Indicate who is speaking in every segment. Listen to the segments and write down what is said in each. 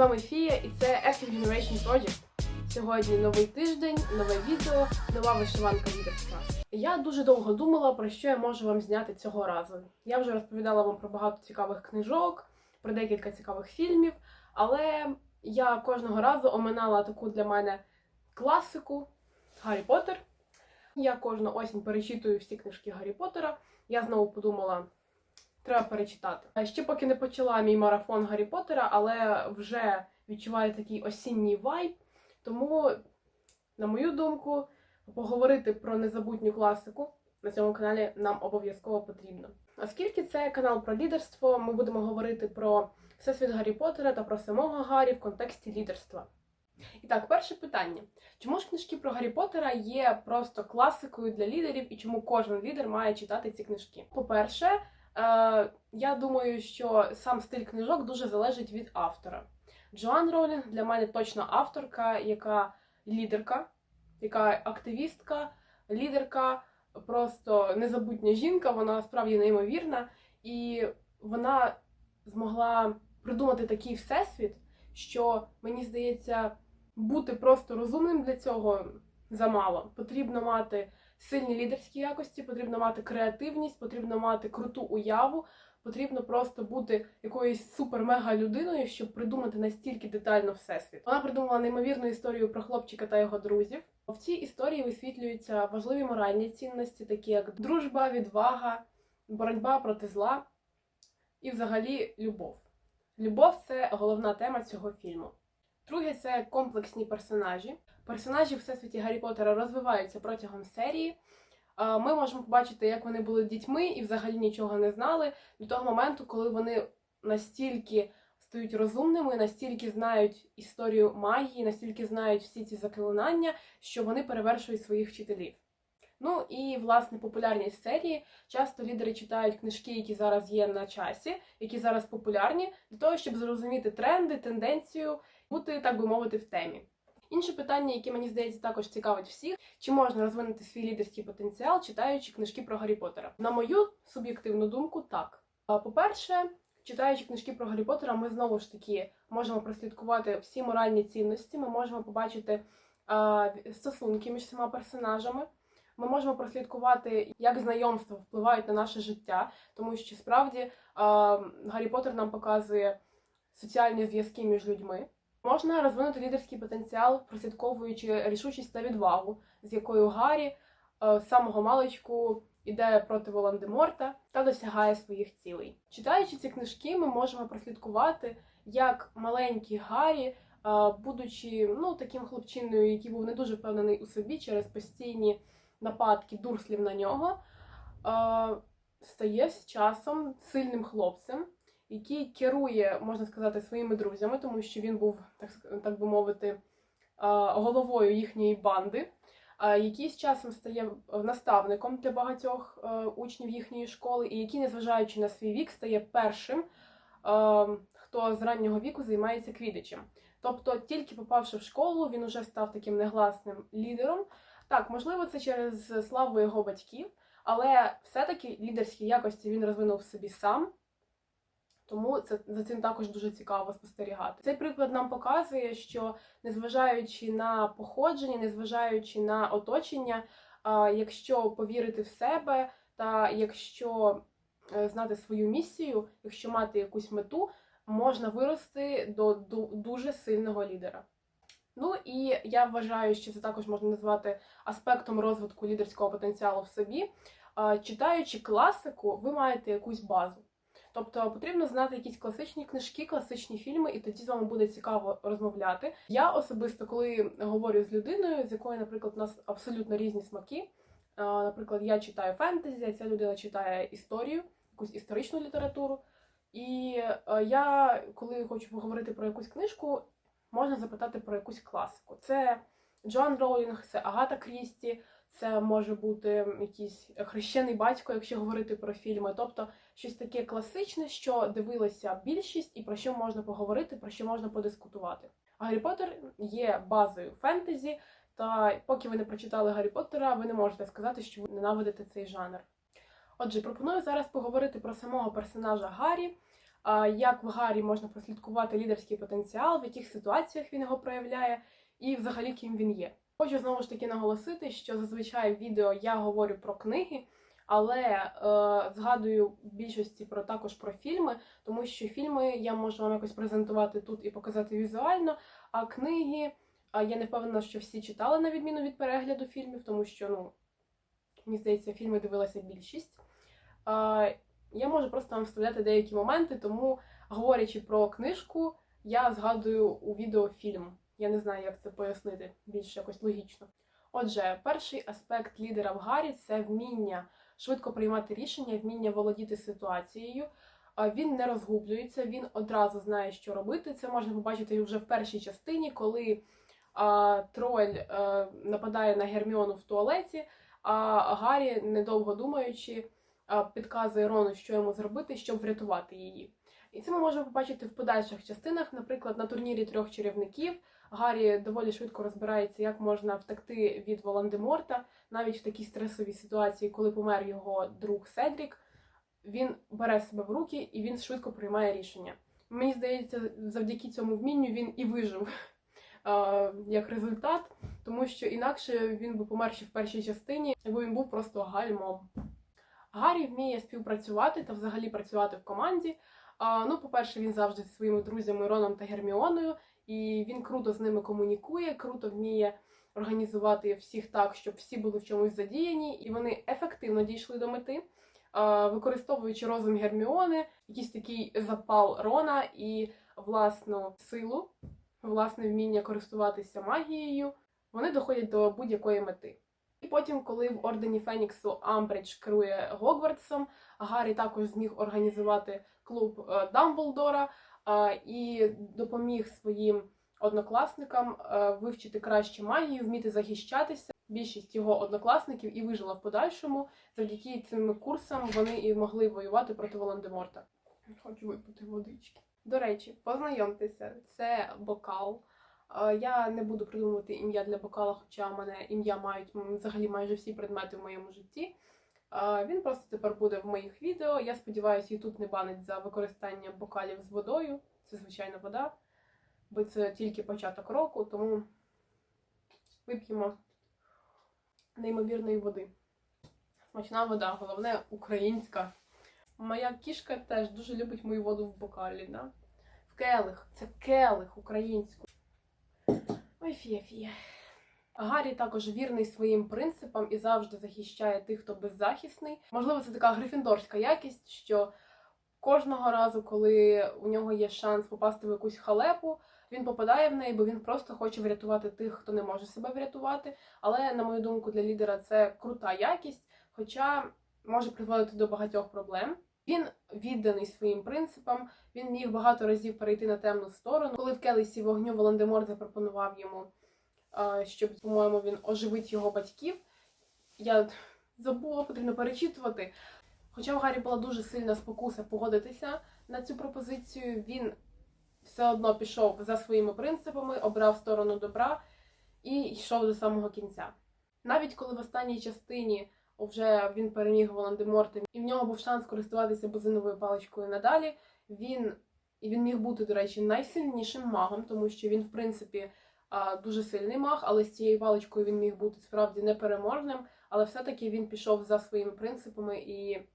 Speaker 1: вами Фія і це Active Generation Project. Сьогодні новий тиждень, нове відео, нова вишиванка лідерства. Я дуже довго думала, про що я можу вам зняти цього разу. Я вже розповідала вам про багато цікавих книжок, про декілька цікавих фільмів, але я кожного разу оминала таку для мене класику Гаррі Поттер. Я кожну осінь перечитую всі книжки Гаррі Поттера. Я знову подумала, треба перечитати. А Ще поки не почала мій марафон Гаррі Поттера, але вже відчуваю такий осінній вайб. Тому, на мою думку, поговорити про незабутню класику на цьому каналі нам обов'язково потрібно. Оскільки це канал про лідерство, ми будемо говорити про всесвіт Гаррі Поттера та про самого Гаррі в контексті лідерства. І так, перше питання: чому ж книжки про Гаррі Поттера є просто класикою для лідерів і чому кожен лідер має читати ці книжки? По-перше, е, я думаю, що сам стиль книжок дуже залежить від автора. Джоан Ролінг для мене точно авторка, яка лідерка, яка активістка, лідерка, просто незабутня жінка, вона справді неймовірна, і вона змогла придумати такий всесвіт, що мені здається, бути просто розумним для цього замало. Потрібно мати сильні лідерські якості, потрібно мати креативність, потрібно мати круту уяву. Потрібно просто бути якоюсь супер-мега людиною, щоб придумати настільки детально всесвіт. Вона придумала неймовірну історію про хлопчика та його друзів. В цій історії висвітлюються важливі моральні цінності, такі як дружба, відвага, боротьба проти зла і, взагалі, любов. Любов це головна тема цього фільму. Друге, це комплексні персонажі. Персонажі в всесвіті Гаррі Поттера розвиваються протягом серії. Ми можемо побачити, як вони були дітьми і взагалі нічого не знали до того моменту, коли вони настільки стають розумними, настільки знають історію магії, настільки знають всі ці заклинання, що вони перевершують своїх вчителів. Ну і власне популярність серії. Часто лідери читають книжки, які зараз є на часі, які зараз популярні, для того, щоб зрозуміти тренди, тенденцію, бути, так би мовити, в темі. Інше питання, яке мені здається також цікавить всіх, чи можна розвинути свій лідерський потенціал, читаючи книжки про Гаррі Поттера? На мою суб'єктивну думку, так. По-перше, читаючи книжки про Гаррі Поттера, ми знову ж таки можемо прослідкувати всі моральні цінності, ми можемо побачити а, стосунки між всіма персонажами. Ми можемо прослідкувати, як знайомства впливають на наше життя, тому що справді Гаррі Поттер нам показує соціальні зв'язки між людьми. Можна розвинути лідерський потенціал, прослідковуючи рішучість та відвагу, з якою Гаррі з самого маличку іде проти Волан-де-Морта та досягає своїх цілей. Читаючи ці книжки, ми можемо прослідкувати, як маленький Гаррі, будучи ну таким хлопчиною, який був не дуже впевнений у собі через постійні нападки дурслів на нього, е, стає з часом сильним хлопцем який керує, можна сказати, своїми друзями, тому що він був, так так би мовити, головою їхньої банди, який з часом стає наставником для багатьох учнів їхньої школи, і який, незважаючи на свій вік, стає першим, хто з раннього віку займається квідичем. Тобто, тільки попавши в школу, він уже став таким негласним лідером. Так, можливо, це через славу його батьків, але все-таки лідерські якості він розвинув собі сам. Тому це за цим також дуже цікаво спостерігати. Цей приклад нам показує, що незважаючи на походження, незважаючи на оточення, якщо повірити в себе, та якщо е, знати свою місію, якщо мати якусь мету, можна вирости до дуже сильного лідера. Ну і я вважаю, що це також можна назвати аспектом розвитку лідерського потенціалу в собі. Читаючи класику, ви маєте якусь базу. Тобто потрібно знати якісь класичні книжки, класичні фільми, і тоді з вами буде цікаво розмовляти. Я особисто, коли говорю з людиною, з якою, наприклад, у нас абсолютно різні смаки. Наприклад, я читаю фентезі, ця людина читає історію, якусь історичну літературу. І я, коли хочу поговорити про якусь книжку, можна запитати про якусь класику. Це Джон Роулінг, це Агата Крісті, це може бути якийсь хрещений батько, якщо говорити про фільми. Тобто щось таке класичне, що дивилася більшість, і про що можна поговорити, про що можна подискутувати. Гаррі Поттер є базою фентезі, та поки ви не прочитали Гаррі Поттера, ви не можете сказати, що ви ненавидите цей жанр. Отже, пропоную зараз поговорити про самого персонажа Гаррі. Як в Гаррі можна прослідкувати лідерський потенціал, в яких ситуаціях він його проявляє, і взагалі ким він є. Хочу знову ж таки наголосити, що зазвичай в відео я говорю про книги, але е, згадую в більшості про також про фільми, тому що фільми я можу вам якось презентувати тут і показати візуально, а книги. Я не впевнена, що всі читали на відміну від перегляду фільмів, тому що, ну, мені здається, фільми дивилася більшість. Я можу просто вам вставляти деякі моменти, тому, говорячи про книжку, я згадую у відео фільм. Я не знаю, як це пояснити більш якось логічно. Отже, перший аспект лідера в Гаррі це вміння швидко приймати рішення, вміння володіти ситуацією. Він не розгублюється, він одразу знає, що робити. Це можна побачити вже в першій частині, коли а, троль а, нападає на Герміону в туалеті, а Гаррі, недовго думаючи, підказує Рону, що йому зробити, щоб врятувати її. І це ми можемо побачити в подальших частинах, наприклад, на турнірі трьох чарівників. Гаррі доволі швидко розбирається, як можна втекти від Волан-де-Морта, навіть в такій стресовій ситуації, коли помер його друг Седрік. Він бере себе в руки і він швидко приймає рішення. Мені здається, завдяки цьому вмінню він і вижив як результат, тому що інакше він би помер ще в першій частині, якби він був просто гальмом. Гаррі вміє співпрацювати та взагалі працювати в команді. Ну, по-перше, він завжди зі своїми друзями Роном та Герміоною, і він круто з ними комунікує, круто вміє організувати всіх так, щоб всі були в чомусь задіяні, і вони ефективно дійшли до мети, використовуючи розум Герміони, якийсь такий запал Рона і власну силу, власне вміння користуватися магією, вони доходять до будь-якої мети. І потім, коли в Ордені Феніксу Амбридж керує Гогвартсом, Гаррі також зміг організувати клуб е, Дамблдора е, і допоміг своїм однокласникам е, вивчити краще магію, вміти захищатися. Більшість його однокласників і вижила в подальшому. Завдяки цим курсам вони і могли воювати проти Волан-де-Морта. Хочу випити водички. До речі, познайомтеся, це бокал. Я не буду придумувати ім'я для бокала, хоча в мене ім'я мають взагалі майже всі предмети в моєму житті. Він просто тепер буде в моїх відео. Я сподіваюся, YouTube не банить за використання бокалів з водою. Це звичайно вода, бо це тільки початок року, тому вип'ємо неймовірної води. Смачна вода, головне українська. Моя кішка теж дуже любить мою воду в бокалі, да? В келих. Це келих українську. Ой, фія, фія. Гаррі також вірний своїм принципам і завжди захищає тих, хто беззахисний. Можливо, це така грифіндорська якість, що кожного разу, коли у нього є шанс попасти в якусь халепу, він попадає в неї, бо він просто хоче врятувати тих, хто не може себе врятувати. Але, на мою думку, для лідера це крута якість, хоча може призводити до багатьох проблем. Він відданий своїм принципам. Він міг багато разів перейти на темну сторону. Коли в келесі вогню Волан-де-Морт запропонував йому, щоб, по-моєму, він оживить його батьків. Я забула, потрібно перечитувати. Хоча в Гаррі була дуже сильна спокуса погодитися на цю пропозицію, він все одно пішов за своїми принципами, обрав сторону добра і йшов до самого кінця. Навіть коли в останній частині вже він переміг Волан-де-Морта, і в нього був шанс користуватися бузиновою паличкою надалі, він і він міг бути, до речі, найсильнішим магом, тому що він, в принципі, дуже сильний маг, але з цією паличкою він міг бути справді непереможним, але все-таки він пішов за своїми принципами і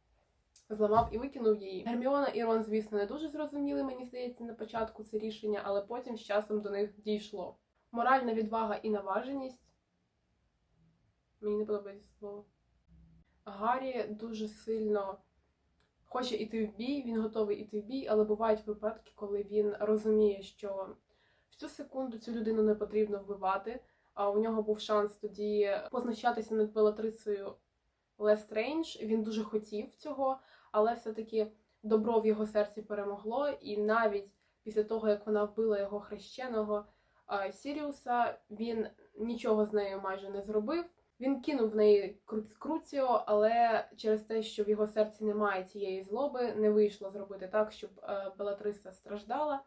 Speaker 1: зламав і викинув її. Герміона і Рон, звісно, не дуже зрозуміли, мені здається, на початку це рішення, але потім з часом до них дійшло. Моральна відвага і наваженість. Мені не подобається слово. Гаррі дуже сильно хоче йти в бій, він готовий йти в бій, але бувають випадки, коли він розуміє, що в цю секунду цю людину не потрібно вбивати. А у нього був шанс тоді позначатися над Белатрицею Лестрейндж. Він дуже хотів цього, але все-таки добро в його серці перемогло, і навіть після того, як вона вбила його хрещеного Сіріуса, він нічого з нею майже не зробив. Він кинув в неї кру- Круціо, але через те, що в його серці немає цієї злоби, не вийшло зробити так, щоб е, Белатриса страждала.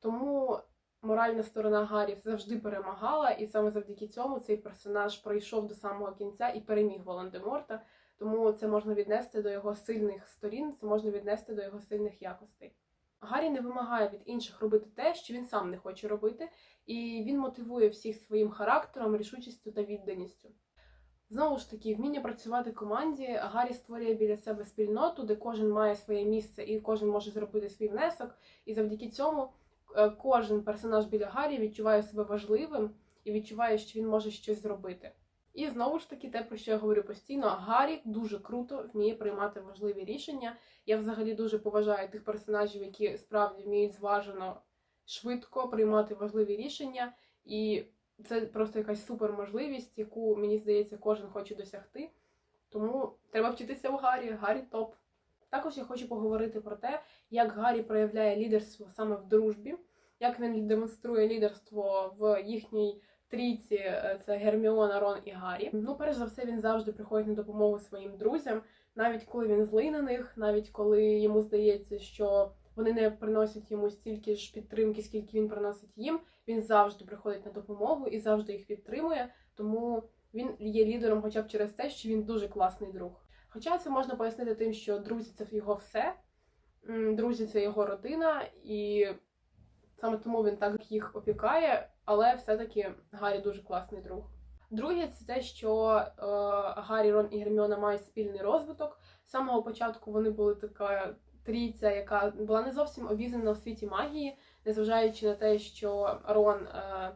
Speaker 1: Тому моральна сторона Гаррі завжди перемагала, і саме завдяки цьому цей персонаж пройшов до самого кінця і переміг Волан-де-Морта. Тому це можна віднести до його сильних сторін, це можна віднести до його сильних якостей. Гаррі не вимагає від інших робити те, що він сам не хоче робити, і він мотивує всіх своїм характером, рішучістю та відданістю. Знову ж таки, вміння працювати в команді. Гаррі створює біля себе спільноту, де кожен має своє місце і кожен може зробити свій внесок. І завдяки цьому е, кожен персонаж біля Гаррі відчуває себе важливим і відчуває, що він може щось зробити. І знову ж таки, те, про що я говорю постійно, Гаррі дуже круто вміє приймати важливі рішення. Я взагалі дуже поважаю тих персонажів, які справді вміють зважено швидко приймати важливі рішення, і це просто якась супер можливість, яку мені здається, кожен хоче досягти. Тому треба вчитися у Гаррі. Гаррі топ. Також я хочу поговорити про те, як Гаррі проявляє лідерство саме в дружбі, як він демонструє лідерство в їхній трійці е, це Герміона, Рон і Гаррі. Ну, перш за все, він завжди приходить на допомогу своїм друзям, навіть коли він злий на них, навіть коли йому здається, що вони не приносять йому стільки ж підтримки, скільки він приносить їм. Він завжди приходить на допомогу і завжди їх підтримує. Тому він є лідером, хоча б через те, що він дуже класний друг. Хоча це можна пояснити тим, що друзі це його все, друзі це його родина, і саме тому він так їх опікає, але все-таки Гаррі дуже класний друг. Друге, це те, що е, Гаррі, Рон і Герміона мають спільний розвиток. З самого початку вони були така трійця, яка була не зовсім обізнана у світі магії, незважаючи на те, що Рон е,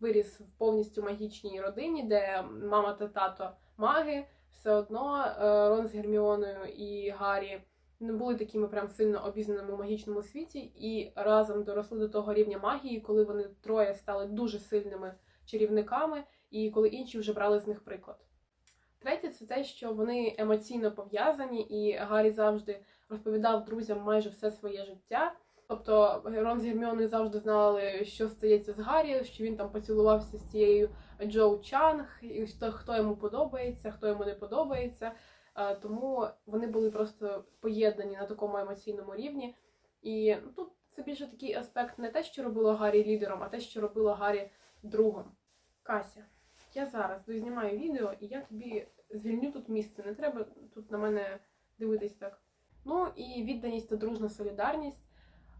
Speaker 1: виріс в повністю магічній родині, де мама та тато маги, все одно е, Рон з Герміоною і Гаррі не були такими прям сильно обізнаними у магічному світі, і разом доросли до того рівня магії, коли вони троє стали дуже сильними чарівниками, і коли інші вже брали з них приклад. Третє, це те, що вони емоційно пов'язані, і Гаррі завжди розповідав друзям майже все своє життя. Тобто Рон з Герміоною завжди знали, що стається з Гаррі, що він там поцілувався з цією Джоу Чанг, і хто, хто йому подобається, хто йому не подобається. Е, Тому вони були просто поєднані на такому емоційному рівні. І ну, тут це більше такий аспект не те, що робило Гаррі лідером, а те, що робило Гаррі другом. Кася, я зараз дознімаю відео, і я тобі звільню тут місце. Не треба тут на мене дивитись так. Ну і відданість та дружна солідарність.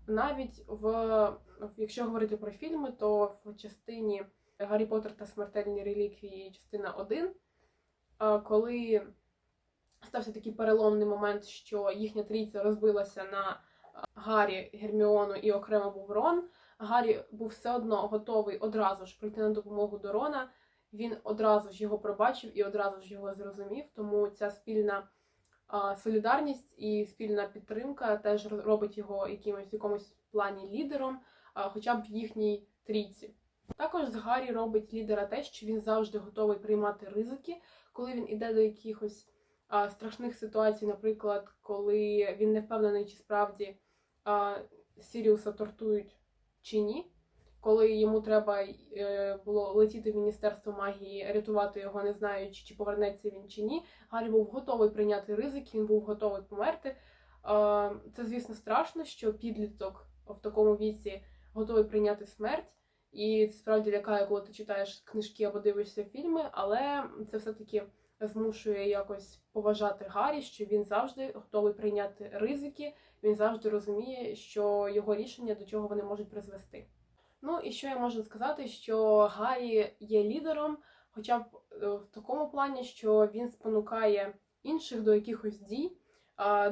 Speaker 1: Навіть в, якщо говорити про фільми, то в частині Гаррі Поттер та смертельні реліквії, частина 1, е, коли стався такий переломний момент, що їхня трійця розбилася на е, Гаррі, Герміону і окремо був Рон. Гаррі був все одно готовий одразу ж прийти на допомогу до Рона. Він одразу ж його пробачив і одразу ж його зрозумів. Тому ця спільна солідарність і спільна підтримка теж робить його якимось якомусь плані лідером, хоча б в їхній трійці. Також з Гаррі робить лідера те, що він завжди готовий приймати ризики, коли він іде до якихось а, страшних ситуацій, наприклад, коли він не впевнений, чи справді а, Сіріуса тортують чи ні. Коли йому треба е, було летіти в міністерство магії, рятувати його, не знаючи, чи повернеться він чи ні. Гаррі був готовий прийняти ризики, він був готовий померти. Це, звісно, страшно, що підліток в такому віці готовий прийняти смерть, і це справді лякає, коли ти читаєш книжки або дивишся фільми, але це все-таки змушує якось поважати Гаррі, що він завжди готовий прийняти ризики, він завжди розуміє, що його рішення до чого вони можуть призвести. Ну і що я можу сказати, що Гаррі є лідером, хоча б е, в такому плані, що він спонукає інших до якихось дій.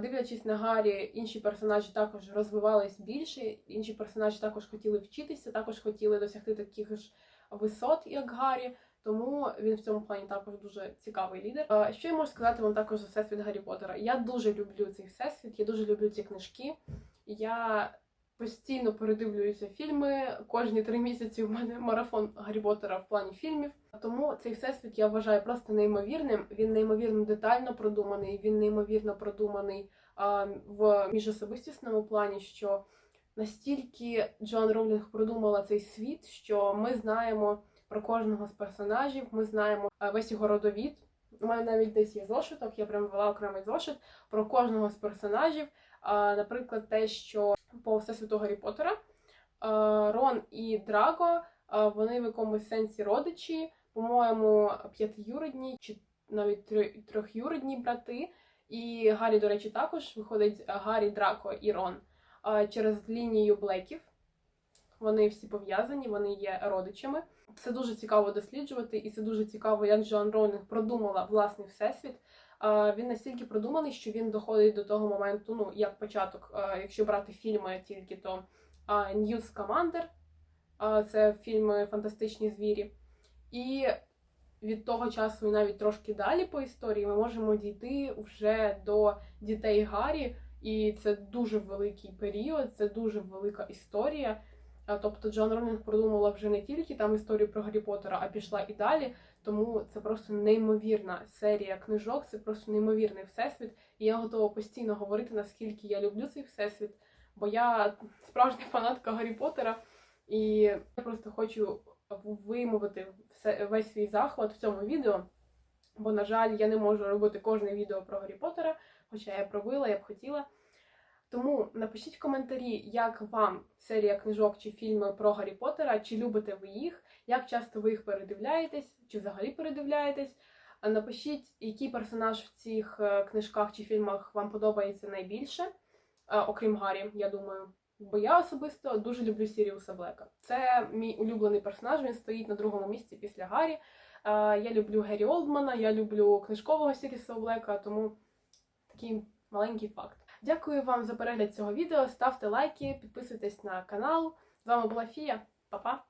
Speaker 1: Дивлячись на Гаррі, інші персонажі також розвивались більше, інші персонажі також хотіли вчитися, також хотіли досягти таких ж висот, як Гаррі. Тому він в цьому плані також дуже цікавий лідер. Що я можу сказати вам також за всесвіт Гаррі Поттера? Я дуже люблю цей всесвіт, я дуже люблю ці книжки. Я постійно передивлююся фільми. Кожні три місяці у мене марафон Гаррі Поттера в плані фільмів. Тому цей всесвіт я вважаю просто неймовірним. Він неймовірно детально продуманий, він неймовірно продуманий а, в міжособистісному плані, що настільки Джоан Роулінг продумала цей світ, що ми знаємо про кожного з персонажів, ми знаємо весь його родовід. У мене навіть десь є зошиток, я прям вела окремий зошит про кожного з персонажів. Наприклад, те, що по всесвіту Гаррі Поттера Рон і Драго, вони в якомусь сенсі родичі, по-моєму, п'ятиюродні чи навіть трьохюродні брати. І Гаррі, до речі, також виходить Гаррі, Драко і Рон. через лінію Блеків. Вони всі пов'язані, вони є родичами. Це дуже цікаво досліджувати, і це дуже цікаво, як Джоан Роулінг продумала власний всесвіт. Е, Він настільки продуманий, що він доходить до того моменту, ну як початок, е, якщо брати фільми тільки, то е, Ньют Скамандер, е, це фільми Фантастичні звірі. І від того часу і навіть трошки далі по історії ми можемо дійти вже до дітей Гаррі, і це дуже великий період, це дуже велика історія. Тобто Джон Роулінг продумала вже не тільки там історію про Гаррі Поттера, а пішла і далі. Тому це просто неймовірна серія книжок, це просто неймовірний всесвіт. І я готова постійно говорити, наскільки я люблю цей всесвіт, бо я справжня фанатка Гаррі Поттера, і я просто хочу вимовити все, весь свій захват в цьому відео. Бо, на жаль, я не можу робити кожне відео про Гаррі Поттера, хоча я б робила, я б хотіла. Тому напишіть в коментарі, як вам серія книжок чи фільми про Гаррі Поттера, чи любите ви їх, як часто ви їх передивляєтесь, чи взагалі передивляєтесь. Напишіть, який персонаж в цих е, книжках чи фільмах вам подобається найбільше, е, окрім Гаррі, я думаю. Бо я особисто дуже люблю Сіріуса Блека. Це мій улюблений персонаж, він стоїть на другому місці після Гаррі. Е, Я люблю Геррі Олдмана, я люблю книжкового Сіріуса Блека, тому такий маленький факт. Дякую вам за перегляд цього відео. Ставте лайки, підписуйтесь на канал. З вами була Фія. Па-па!